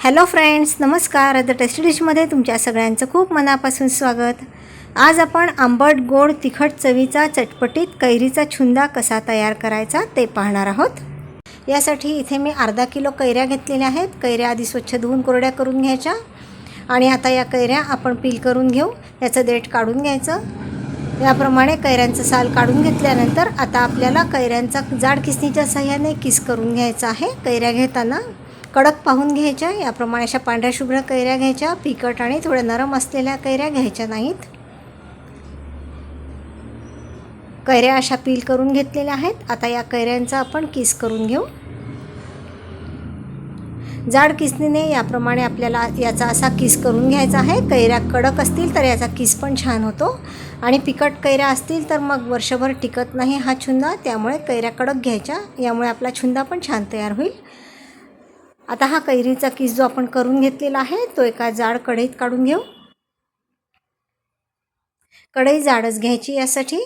Hello friends नमस्कार. The tasty डिशमध्ये तुमच्या सगळ्यांचं खूप मनापासून स्वागत. आज आपण आंबट गोड तिखट चवीचा चटपटीत कैरीचा छुंदा कसा तयार करायचा ते पाहणार आहोत. यासाठी इथे मी अर्धा किलो कैऱ्या घेतलेल्या आहेत. कैऱ्या आधी स्वच्छ धुवून कोरड्या करून घ्यायच्या. आणि आता या कैऱ्या आपण पील करून घेऊ. याचं देठ काढून घ्यायचं. याप्रमाणे कैऱ्यांचं साल काढून घेतल्यानंतर आता आपल्याला कैऱ्यांचा जाड किसणीच्या सहाय्याने किस करून घ्यायचा आहे. कैऱ्या घेताना कडक पाहून घ्यायच्या याप्रमाणे अशा पांढऱ्या शुभ्र कैऱ्या घ्यायच्या पिकट आणि थोड्या नरम असलेल्या कैऱ्या घ्यायच्या नाहीत. कैऱ्या अशा पील करून घेतलेल्या आहेत. आता या कैऱ्यांचा आपण किस करून घेऊ. जाड किसनीने याप्रमाणे आपल्याला याचा असा किस करून घ्यायचा आहे. कैऱ्या कडक असतील तर याचा किस पण छान होतो. आणि पिकट कैऱ्या असतील तर मग वर्षभर टिकत नाही हा छुंदा. त्यामुळे कैऱ्या कडक घ्यायच्या. यामुळे आपला छुंदा पण छान तयार होईल. आता हा कैरीचा किस जो आपण करून घेतलेला आहे तो एका जाड कढईत काढून घेऊ. कढई जाडच घ्यायची यासाठी.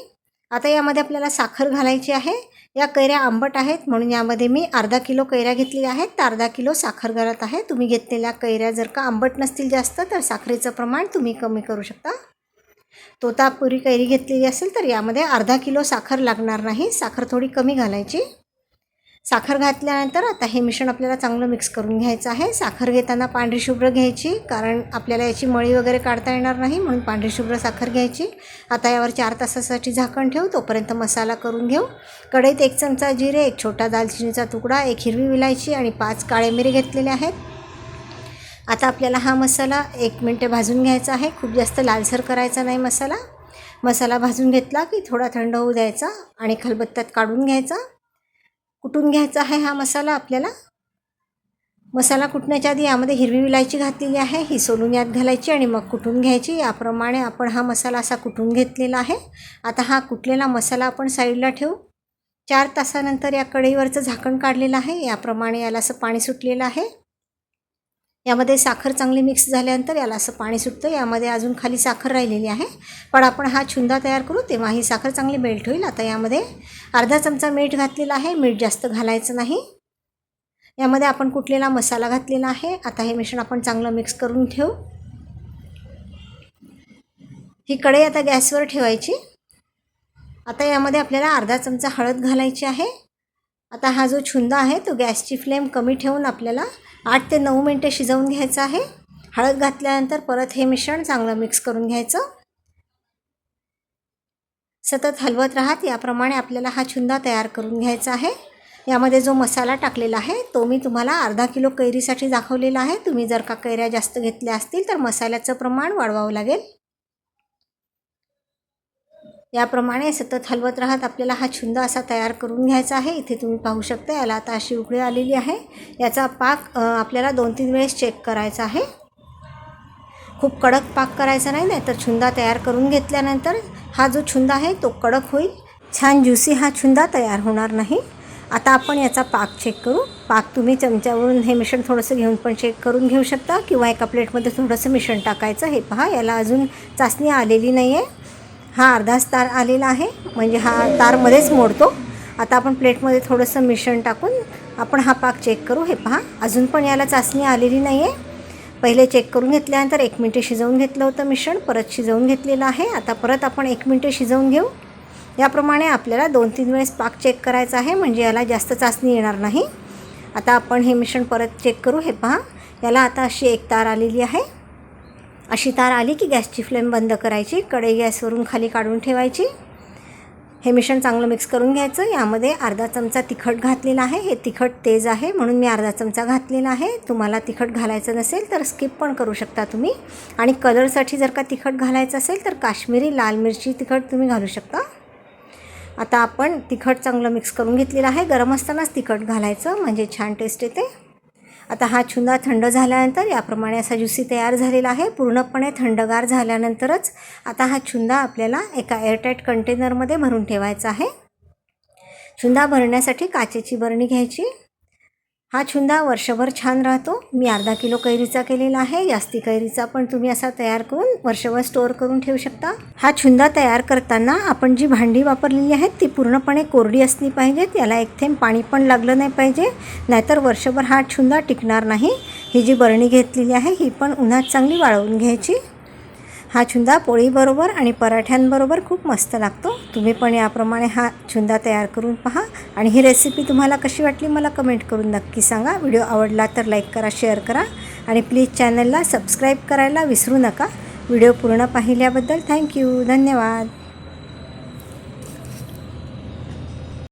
आता यामध्ये आपल्याला साखर घालायची आहे. या कैऱ्या आंबट आहेत म्हणून यामध्ये मी अर्धा किलो कैऱ्या घेतलेल्या आहेत. तर अर्धा किलो साखर घालत आहे. तुम्ही घेतलेल्या कैऱ्या जर का आंबट नसतील जास्त तर साखरेचं प्रमाण तुम्ही कमी करू शकता. तोतापुरी कैरी घेतलेली असेल तर यामध्ये अर्धा किलो साखर लागणार नाही. साखर थोडी कमी घालायची. साखर घातल्यानंतर आता हे मिश्रण आपल्याला चांगलं मिक्स करून घ्यायचं आहे. साखर घेताना पांढरी शुभ्र घ्यायची कारण आपल्याला याची मळी वगैरे काढता येणार नाही म्हणून पांढरी शुभ्र साखर घ्यायची. आता यावर चार तासासाठी झाकण ठेवू तोपर्यंत मसाला करून घेऊ. कढईत एक चमचा जिरे एक छोटा दालचिनीचा तुकडा एक हिरवी विलायची आणि पाच काळे मिरी घेतलेले आहेत. आता आपल्याला हा मसाला एक मिनटं भाजून घ्यायचा आहे. खूप जास्त लालसर करायचा नाही मसाला. मसाला भाजून घेतला की थोडा थंड होऊ द्यायचा आणि खलबत्त्यात काढून घ्यायचा. कुटून घ्यायचा आहे हा मसाला आपल्याला? मसाला कुटण्याच्या आधी यामध्ये हिरवी विलायची घातलेली आहे ही सोलून यात घालायची आणि मग कुटून घ्यायची. याप्रमाणे आपण हा मसाला असा कुटून घेतलेला आहे. आता हा कुटलेला मसाला आपण साईडला ठेवू. चार तासानंतर या कढईवरचं झाकण काढलेलं आहे. याप्रमाणे याला असं पाणी सुटलेलं आहे. यामध्ये साखर चांगली मिक्स झाल्यानंतर याला असं पाणी सुटतं. यामध्ये अजून खाली साखर राहिलेली आहे. पण आपण हा छुंदा तयार करू तेव्हा ही साखर चांगली मेल्ट होईल. आता यामध्ये अर्धा चमचा मीठ घातलेला आहे. मीठ जास्त घालायचं नाही. यामध्ये आपण कुटलेला मसाला घातलेला आहे. आता हे मिश्रण आपण चांगलं मिक्स करून ठेवू. ही कढई आता गॅसवर ठेवायची. आता यामध्ये आपल्याला अर्धा चमचा हळद घालायची आहे. आता हा जो छुंदा आहे तो गॅसची फ्लेम कमी ठेवून आपल्याला आठ ते नऊ मिनटे शिजवून घ्यायचं आहे. हळद घातल्यानंतर परत हे मिश्रण चांगलं मिक्स करून घ्यायचं. सतत हलवत राहत याप्रमाणे आपल्याला हा छुंदा तयार करून घ्यायचा आहे. यामध्ये जो मसाला टाकलेला आहे तो मी तुम्हाला अर्धा किलो कैरीसाठी दाखवलेला आहे. तुम्ही जर का कैऱ्या जास्त घेतल्या असतील तर मसाल्याचं प्रमाण वाढवावं लागेल. याप्रमाणे सतत हलवत राहत आपल्याला हा छुंदा असा तयार करून घ्यायचा आहे. इथे तुम्ही पाहू शकता याला आता अशी उकळी आलेली आहे. याचा पाक आपल्याला दोन तीन वेळेस चेक करायचा आहे. खूप कडक पाक करायचा नाही नाही तर छुंदा तयार करून घेतल्यानंतर हा जो छुंदा आहे तो कडक होईल. छान ज्युसी हा छुंदा तयार होणार नाही. आता आपण याचा पाक चेक करू. पाक तुम्ही चमच्यावरून हे मिश्रण थोडंसं घेऊन पण चेक करून घेऊ शकता किंवा एका प्लेटमध्ये थोडंसं मिश्रण टाकायचं. हे पहा याला अजून चाचणी आलेली नाही आहे हा अर्धाच तार आलेला आहे. म्हणजे हा तारमध्येच मोडतो. आता आपण प्लेटमध्ये थोडंसं मिश्रण टाकून आपण हा पाक चेक करू. हे पहा अजून पण याला चाचणी आलेली नाही आहे पहिले चेक करून घेतल्यानंतर एक मिनटे शिजवून घेतलं होतं मिश्रण. परत शिजवून घेतलेलं आहे. आता परत आपण एक मिनटे शिजवून घेऊ. याप्रमाणे आपल्याला दोन तीन वेळेस पाक चेक करायचा आहे. म्हणजे याला जास्त चाचणी येणार नाही. आता आपण हे मिश्रण परत चेक करू. हे पहा याला आता अशी एक तार आलेली आहे. अशी तार आली की गॅसची फ्लेम बंद करायची कढई गॅसवरून खाली काढून ठेवायची. हे मिश्रण चांगलं मिक्स करून घ्यायचं. यामध्ये अर्धा चमचा तिखट घातलेला आहे. हे तिखट तेज आहे म्हणून मी अर्धा चमचा घातलेला आहे. तुम्हाला तिखट घालायचं नसेल तर स्किप पण करू शकता तुम्ही. आणि कलरसाठी जर का तिखट घालायचं असेल तर काश्मीरी लाल मिरची तिखट तुम्ही घालू शकता. आता आपण तिखट चांगलं मिक्स करून घेतलेलं आहे. गरम असतानाच तिखट घालायचं. म्हणजे छान टेस्ट येते. आता हा छुंदा थंड झाल्यानंतर याप्रमाणे असा ज्युसी तयार झालेला आहे. पूर्णपणे थंडगार झाल्यानंतरच आता हा छुंदा आपल्याला एका एअरटाईट कंटेनरमध्ये भरून ठेवायचा आहे. छुंदा भरण्यासाठी काचेची बरणी घ्यायची. हा छुंदा वर्षभर छान राहतो. मी अर्धा किलो कैरीचा केलेला आहे. जास्ती कैरीचा पण तुम्ही असा तयार करून वर्षभर स्टोअर करून ठेवू शकता. हा छुंदा तयार करताना आपण जी भांडी वापरलेली आहेत ती पूर्णपणे कोरडी असली पाहिजेत. याला एक थेंब पाणी पण लागलं नाही पाहिजे. नाहीतर वर्षभर हा छुंदा टिकणार नाही. ही जी बरणी घेतलेली आहे ही पण उन्हात चांगली वाळवून घ्यायची. हा छुंदा पोळीबरोबर आणि पराठ्यांबरोबर खूप मस्त लागतो. तुम्ही पण याप्रमाणे हा छुंदा तयार करून पहा. आणि ही रेसिपी तुम्हाला कशी वाटली मला कमेंट करून नक्की सांगा. व्हिडिओ आवडला तर लाईक करा शेअर करा. आणि प्लीज चॅनलला सबस्क्राईब करायला विसरू नका. व्हिडिओ पूर्ण पाहिल्याबद्दल थँक्यू धन्यवाद.